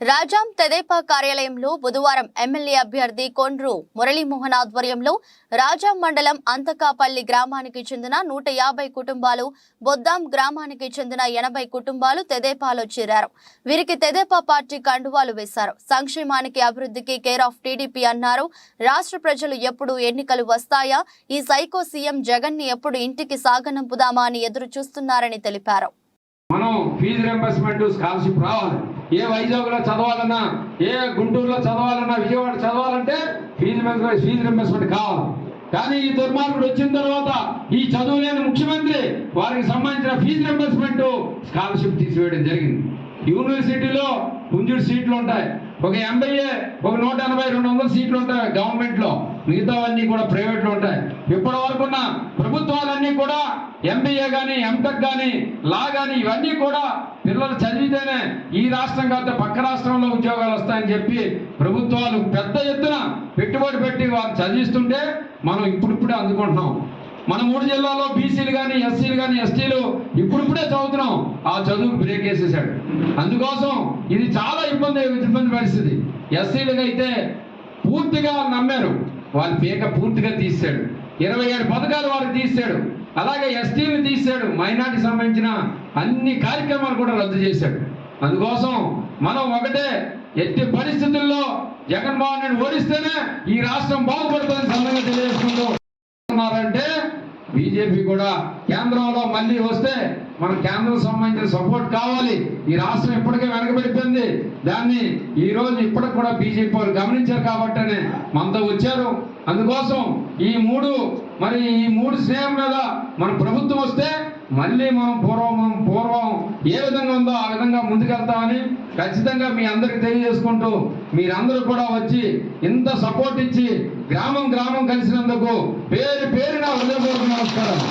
రాజాం తెదేపా కార్యాలయంలో బుధవారం ఎమ్మెల్యే అభ్యర్థి కొండ్రు మురళీమోహన్ ఆధ్వర్యంలో రాజాం మండలం అంతకాపల్లి గ్రామానికి చెందిన నూట యాభై కుటుంబాలు బొద్దాం గ్రామానికి చెందిన ఎనభై కుటుంబాలు తెదేపాలో చేరారు. వీరికి తెదేపా పార్టీ కండువాలు వేశారు. సంక్షేమానికి అభివృద్ధికి కేర్ ఆఫ్ టీడీపీ అన్నారు. రాష్ట్ర ప్రజలు ఎప్పుడు ఎన్నికలు వస్తాయా? ఈ సైకో సీఎం జగన్ని ఎప్పుడు ఇంటికి సాగనంపుదామా అని ఎదురు చూస్తున్నారని తెలిపారు. మనం ఫీజు రింబర్స్మెంట్ స్కాలర్షిప్ రావాలి. ఏ వైజాగ్లో చదవాలన్నా ఏ గుంటూరులో చదవాలన్నా విజయవాడ చదవాలంటే ఫీజు ఫీజు రింబర్స్మెంట్ కావాలి. కానీ ఈ దుర్మార్గుడు వచ్చిన తర్వాత ఈ చదువు లేని ముఖ్యమంత్రి వారికి సంబంధించిన ఫీజు రింబర్స్మెంట్ స్కాలర్షిప్ తీసివేయడం జరిగింది. యూనివర్సిటీలో పుంజుడు సీట్లు ఉంటాయి. ఒక ఎంబీఏ ఒక నూట ఎనభై రెండు వందల సీట్లు ఉంటాయి గవర్నమెంట్లో. మిగతావన్నీ కూడా ప్రైవేట్లో ఉంటాయి. ఇప్పటి వరకున్న ఎంబీఏ కానీ ఎంటెక్ కానీ లా కానీ ఇవన్నీ కూడా పిల్లలు చదివితేనే ఈ రాష్ట్రం కాకపోతే పక్క రాష్ట్రంలో ఉద్యోగాలు వస్తాయని చెప్పి ప్రభుత్వాలు పెద్ద ఎత్తున పెట్టుబడి పెట్టి వారు చదివిస్తుంటే మనం ఇప్పుడిప్పుడే అందుకుంటున్నాం. మన మూడు జిల్లాలో బీసీలు కానీ ఎస్సీలు కానీ ఎస్టీలు ఇప్పుడిప్పుడే చదువుతున్నాం. ఆ చదువుకు బ్రేక్ వేసేసాడు అందుకోసం ఇది చాలా ఇబ్బంది ఇబ్బంది పరిస్థితి. ఎస్సీలకు అయితే పూర్తిగా నమ్మారు. వాళ్ళ పీక పూర్తిగా తీసాడు ఇరవై ఏడు పథకాలు వారికి తీసాడు అలాగే ఎస్టీని తీసాడు మైనార్టీ సంబంధించిన అన్ని కార్యక్రమాలు కూడా రద్దు చేశాడు. అందుకోసం మనం ఒకటే ఎట్టి పరిస్థితుల్లో జగన్మోహన్ రెడ్డి ఓడిస్తేనే ఈ రాష్ట్రం బాగుపడుతుందని సందర్భంగా తెలియజేసుకుంటూ అంటే బీజేపీ కూడా కేంద్రంలో మళ్ళీ వస్తే మన కేంద్రం సంబంధించిన సపోర్ట్ కావాలి. ఈ రాష్ట్రం ఇప్పటికే వెనకబడిపోయింది. దాన్ని ఈ రోజు ఇప్పటికి కూడా బీజేపీ వారు గమనించారు కాబట్టనే మనతో వచ్చారు. అందుకోసం ఈ మూడు మరి ఈ మూడు స్నేహం మీద మన ప్రభుత్వం వస్తే మళ్ళీ మనం పూర్వం పూర్వం ఏ విధంగా ఉందో ఆ విధంగా ముందుకెళ్తామని ఖచ్చితంగా మీ అందరికి తెలియజేసుకుంటూ మీరందరూ కూడా వచ్చి ఇంత సపోర్ట్ ఇచ్చి గ్రామం గ్రామం కలిసినందుకు పేరు పేరున హృదయపూర్వక నమస్కారం.